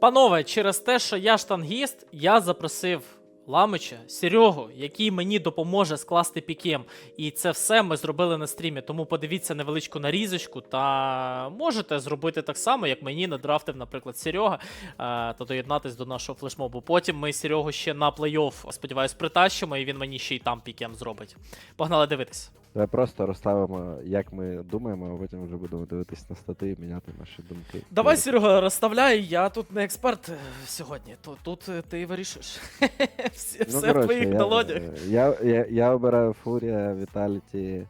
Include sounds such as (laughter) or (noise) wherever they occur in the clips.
Панове, через те, що я штангіст, я запросив Ламича, Серегу, який мені допоможе скласти пікем. І це все ми зробили на стрімі. Тому подивіться невеличку нарізочку та можете зробити так само, як мені надрафтив, наприклад, Серега, е, та доєднатись до нашого флешмобу. Потім ми Серегу ще на плей-офф, сподіваюсь, притащимо, і він мені ще й там пікем зробить. Погнали дивитись. Давай просто розставимо, як ми думаємо, а потім вже будемо дивитись на стати і міняти наші думки. Давай, Серега, розставляй, я тут не експерт е, сьогодні. Тут, тут е, ти вирішиш. (laughs) Всі- ну, Все в твоїх я, долонях. Я, я, я обираю Фурія, Віталіті,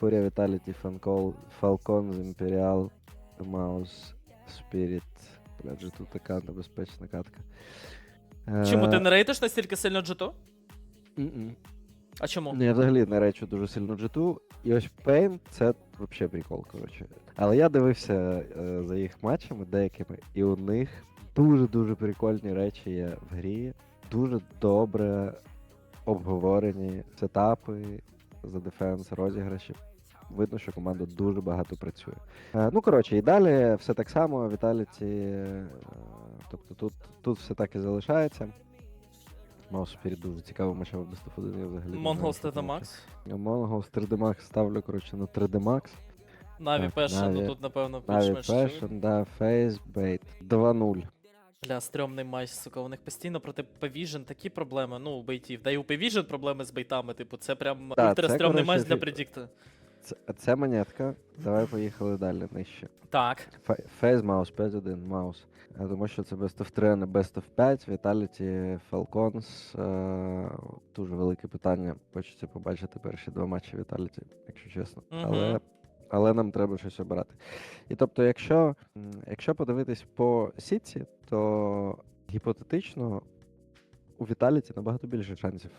Фурія, Віталіті, Фанкол, Фалкон з Імперіал, Маус, Спіріт. Блядь, же тут така небезпечна катка. Чому Е, ти не рейтиш настільки сильно джиту? м-м. А чому? Ну, я взагалі не речу дуже сильно джиту. І ось Пейн це взагалі прикол, коротше. Але я дивився е, за їх матчами деякими, і у них дуже-дуже прикольні речі є в грі. Дуже добре обговорені сетапи за дефенс, розіграші. Видно, що команда дуже багато працює. Е, ну, коротше, і далі все так само. Віталіті. Е, тобто тут, тут все так і залишається. Маус Спіріт дуже цікавий матчем без я взагалі. Стета думати. Макс. Монгол 3D Max ставлю, коротше, на 3D Max. Наві Так, ну тут, напевно, Наві більш-менш. чую. Passion, да, Face Bait. 2-0. Бля, стрьомний матч, сука. У них постійно проти Pvision такі проблеми. Ну, у бейтів. Да і у Pvision проблеми з бейтами. Типу, це прям Да, ультра стрьомний матч для предікта. Це, це монетка. Давай поїхали далі нижче. Так. Фе- Face Mouse 5-1, Маус. Я думаю, що це Best of 3, а не Best of 5. Vitality Falcons. Е, дуже велике питання. Хочеться побачити перші два матчі Vitality, якщо чесно. Мгм. Але, але нам треба щось обирати. І тобто, якщо, якщо подивитись по сітці, то гіпотетично у Vitality набагато більше шансів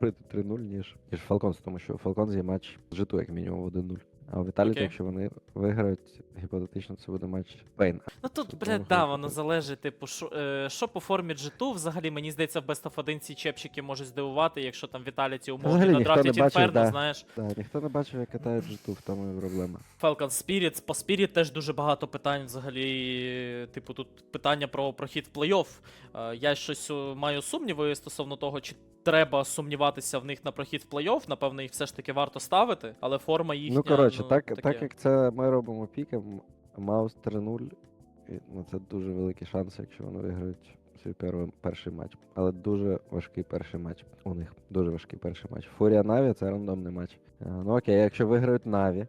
3-0, ніж, ніж Falcons, тому що Falcons є матч житу, як мінімум, в 1-0. А у Vitality, Окей. якщо вони виграють, гіпотетично це буде матч Пейн. Ну тут, блядь, воно да, воно залежить, типу, що, е, що по формі джиту, взагалі, мені здається, в Best of 1 ці чепчики можуть здивувати, якщо там Віталіті умовно Взагалі на ніхто не драфті бачив, Інферно, да. знаєш. Да, ніхто не бачив, як катають житу, в тому і проблема. Falcon Spirit, по Spirit теж дуже багато питань взагалі. Типу, тут питання про прохід в плей-офф. Е, Я щось е, маю сумніви стосовно того, чи треба сумніватися в них на прохід в плей-офф. Напевно, їх все ж таки варто ставити, але форма їхня. ну, коротше, так, таке. так як це ми робимо піком, Маус 3-0, і, ну, це дуже великі шанси, якщо вони виграють свій перший, перший матч. Але дуже важкий перший матч. У них дуже важкий перший матч. Фурія Наві це рандомний матч. Е, Ну окей, якщо виграють Наві,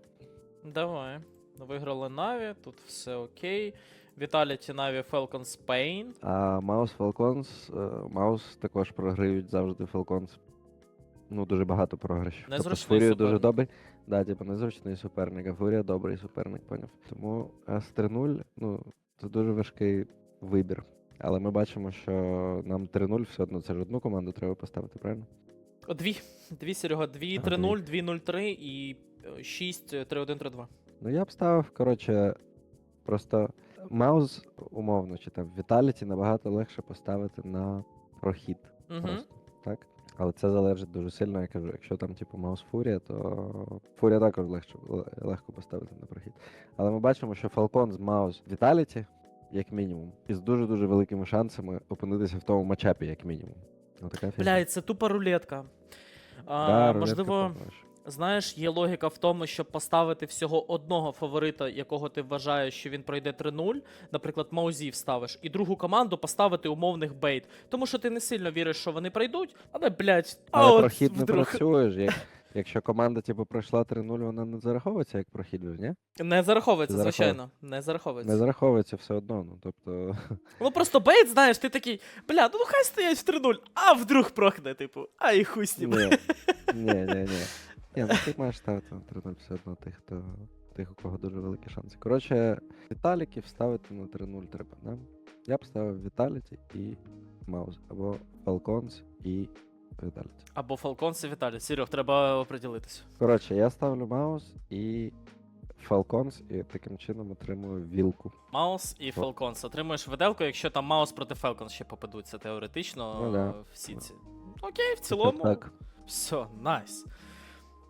Давай. Виграли Наві, тут все окей. Vitality Na'Vi Falcon Spain. а Маус Фалконс, Маус також програють завжди Falcons. Ну, дуже багато програшів. Тобто з Незручний Фурією дуже суперник. добрий. Да, типу, незручний суперник, а Фурія добрий суперник, поняв. Тому С3-0, ну, це дуже важкий вибір. Але ми бачимо, що нам 3-0 все одно це ж одну команду треба поставити, правильно? О, Дві. Дві, Серега, дві, А, 3-0, 2-0-3 і 6, 3-1-3-2. Ну я б ставив, коротше, просто Маус, умовно, чи там Віталіті набагато легше поставити на прохід. Угу. Просто, так? Але це залежить дуже сильно, я кажу, якщо там, типу, Маус Фурія, то Фурія також легше, легко поставити на прохід. Але ми бачимо, що Falcon з Маус Віталіті, як мінімум, із дуже-дуже великими шансами опинитися в тому матчапі, як мінімум. Бля, це тупа рулетка. А, Да, рулетка можливо, також. Знаєш, є логіка в тому, щоб поставити всього одного фаворита, якого ти вважаєш, що він пройде 3-0, наприклад, Маузів ставиш, і другу команду поставити умовних бейт. Тому що ти не сильно віриш, що вони пройдуть, але, блядь, а Але от прохід не вдруг. працює ж. Як, (laughs) якщо команда, типу, пройшла 3-0, вона не зараховується як прохід, ні? Не зараховується, Зараховує. звичайно. Не зараховується. Не зараховується все одно. Ну, тобто, (laughs) Ну просто бейт, знаєш, ти такий, бля, ну хай стоять в 3-0, а вдруг прохне, типу, а і хуй з ним. Ні, (laughs) ні, ні, ні. Ні, ну ти маєш ставити на 3-0 все одно тих, хто тих, у кого дуже великі шанси. Коротше, Віталіків ставити на 3-0 треба, да? Я б ставив Віталіті і Маус, або Falcons і Віталіті. Або Фалконс і Віталій. Серег, треба оприділитися. Коротше, я ставлю Маус і Falcons, і таким чином отримую вілку. Маус і О. Фалконс. Отримуєш виделку, якщо там Маус проти Фалконс ще попадуться теоретично Ну да. е, в сітці. Окей, в цілому. Так, Все, найс.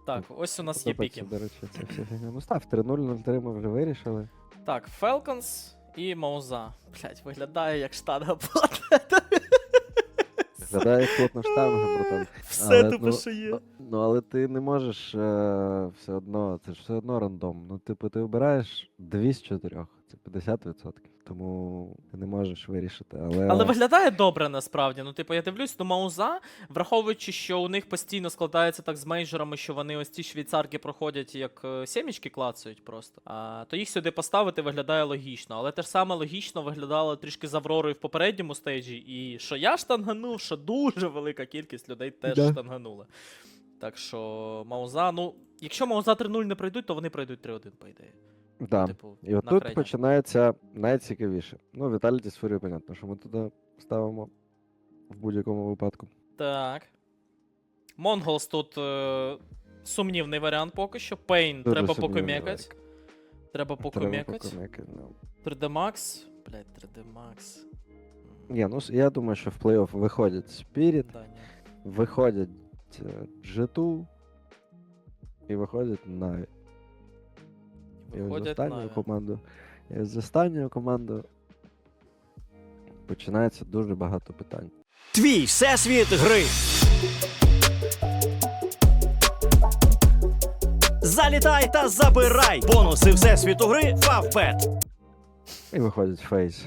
Так, ось у нас є подобається, піки. До речі, це все фігня. Ну став 3-0, 0-3 ми вже вирішили. Так, Falcons і Мауза. Блять, виглядає як штанга Гадаю, як плотна штанга, (laughs) братан. Все Але, тупо, ну, що є. Ну, але ти не можеш е, все одно, це ж все одно рандом. Ну, типу, ти обираєш дві з чотирьох, це 50%. Тому ти не можеш вирішити. Але, Але виглядає добре насправді. Ну, типу, я дивлюсь, ну Мауза, враховуючи, що у них постійно складається так з мейджорами, що вони ось ці швейцарки проходять як е, сімічки клацають просто. А, то їх сюди поставити виглядає логічно. Але те ж саме логічно виглядало трішки з Авророю в попередньому стейджі. І що я штанганув, що дуже велика кількість людей теж Да. штанганула. Так що Мауза, ну, якщо Мауза 3-0 не пройдуть, то вони пройдуть 3-1, по ідеї. Да. Типу, І отут крайняк. починається найцікавіше. Ну, Віталіті з Фурією, понятно, що ми туди ставимо в будь-якому випадку. Так. Монголс тут е, сумнівний варіант поки що. Пейн Дуже треба сумнівний покомекать. варіант. Треба ну. 3D Max. Блять, 3D Max. М, Ні, ну с- я думаю, що в плей-офф виходять Spirit, Да, ні. виходять е, G2 і виходять Na'Vi. Ось з останньою. І з останньою командою починається дуже багато питань. Твій всесвіт гри. Залітай та забирай бонуси всесвіту гри Фавбет. І виходить фейс.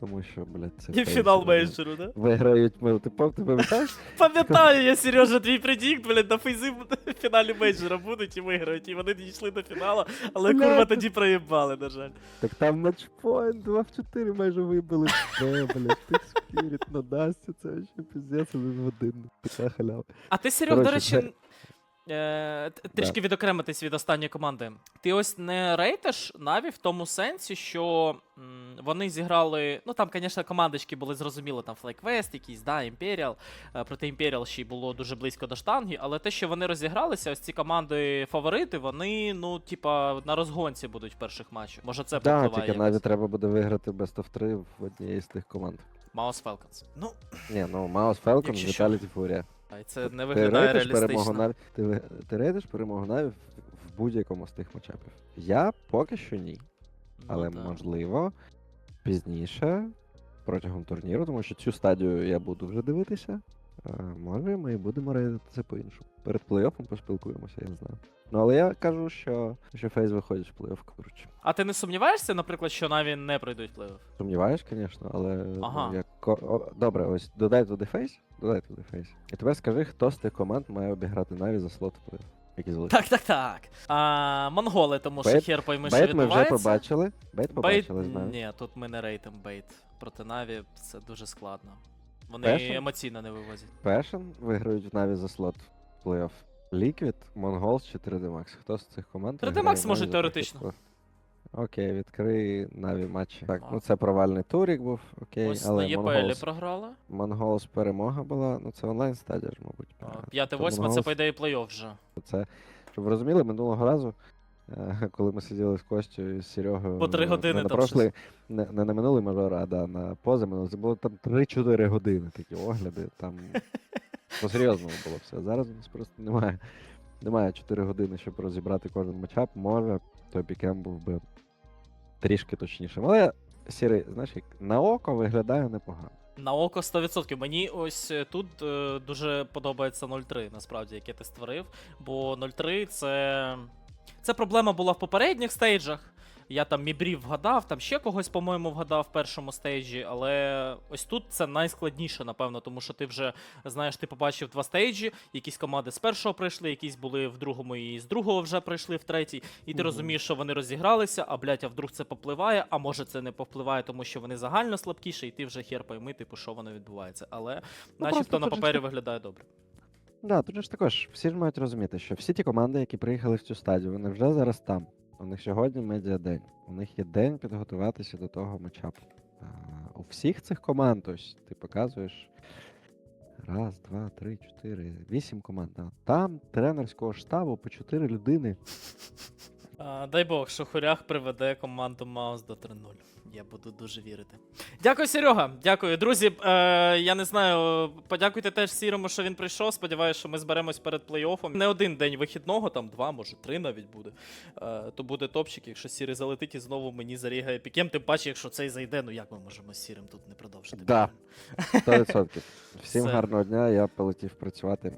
Тому що, блядь, це. І фінал мейджору, да? Виграють ми. Ти пам- ти пам'ятаєш? Пам'ятаю я, Сережа, твій предікт, блядь, на фейзи в фіналі мейджора будуть і виграють. І вони дійшли до фіналу, але курва тоді проїбали, на жаль. Так там матчпоінт 2 в 4 майже вибили. Де, блядь, тих спіріт надасться, це ще піздець один в один. Така халява. А ти, Серег, до речі, е, трішки відокремитись від останньої команди. Ти ось не рейтиш Наві в тому сенсі, що м, вони зіграли. Ну там, звісно, командочки були зрозуміло, там FlyQuest якийсь, да, Imperial. Е, проти Imperial ще й було дуже близько до штанги, але те, що вони розігралися, ось ці команди фаворити, вони, ну, типа, на розгонці будуть в перших матчах. Може, це Так, попливає. тільки навіть треба буде виграти Best of 3 в однієї з тих команд. Маус Falcons. Ну, Ні, ну Маус Falcon, Якщо що. Vitality Furia. А це не Ти виглядає перемогу реалістично. Наві? Ти, ти рейдиш перемогу Наві в, будь-якому з тих матчапів? Я поки що ні. Ну, Але да. можливо пізніше протягом турніру, тому що цю стадію я буду вже дивитися. Е, Може, ми і будемо рейтити це по-іншому. Перед плей-оффом поспілкуємося, я не знаю. Ну але я кажу, що, що Фейс виходить в плей-офф, коротше. А ти не сумніваєшся, наприклад, що Наві не пройдуть плей-офф? Сумніваєш, звісно, але Ага. ну, як... о, добре, ось додай туди фейс, додай туди фейс. І тепер скажи, хто з тих команд має обіграти Наві за слот плей-офф. Які. Так, так, так. А, монголи, тому що хер пойми, що Бейт ми вже відбувається. побачили. Бейт Бейт, побачили, знаю. ні, тут ми не рейтим бейт. Проти Наві це дуже складно. Вони Пешен? емоційно не вивозять. Passion виграють в Наві за слот плей-офф. Liquid, Mongols чи 3D Max. Хто з цих команд? 3D виграє Max може Наві за теоретично. плей-офф? Окей, відкрий Наві матчі. Так, А. ну це провальний турік був, окей, Ось на але ЄПЛ Mongols, програла. Mongols перемога була, ну це онлайн стадія ж, мабуть. А. П'яте То восьме це по ідеї плей-офф вже. Це, щоб ви розуміли, минулого разу, коли ми сиділи з Костю і з Серегою. По три е, години не на там прошлий, не, не на минулий мажор, а да, на позаминулий. Це було там 3-4 години такі огляди. Там (laughs) по-серйозному було все. Зараз у нас просто немає. Немає 4 години, щоб розібрати кожен матчап. Може, той пікем був би трішки точнішим. Але сірий, знаєш, як на око виглядає непогано. На око 100%. Мені ось е, тут е, дуже подобається 0-3, насправді, яке ти створив. Бо 0-3 це. Це проблема була в попередніх стейджах. Я там Мібрів вгадав, там ще когось, по-моєму, вгадав в першому стейджі, але ось тут це найскладніше, напевно, тому що ти вже знаєш, ти побачив два стейджі, якісь команди з першого прийшли, якісь були в другому і з другого вже прийшли в третій. І ти Мгм. розумієш, що вони розігралися, а блядь, а вдруг це попливає, а може це не повпливає, тому що вони загально слабкіші, і ти вже хер пойми, типу, що воно відбувається. Але Ну, начебто на папері виглядає добре. Да, тут ж також всі ж мають розуміти, що всі ті команди, які приїхали в цю стадію, вони вже зараз там. У них сьогодні медіадень. У них є день підготуватися до того матчапу. У всіх цих команд, ось ти показуєш. Раз, два, три, чотири, вісім команд. Там тренерського штабу по чотири людини А, дай Бог, що Хурях приведе команду Маус до 3-0. Я буду дуже вірити. Дякую, Серега. Дякую. Друзі, е, я не знаю, подякуйте теж Сірому, що він прийшов. Сподіваюся, що ми зберемось перед плей-оффом. Не один день вихідного, там два, може три навіть буде. Е, то буде топчик, якщо Сірий залетить і знову мені зарігає пікем. Тим паче, якщо цей зайде, ну як ми можемо з Сірим тут не продовжити? Да. (laughs) 100%. Всім Все. гарного дня, я полетів працювати.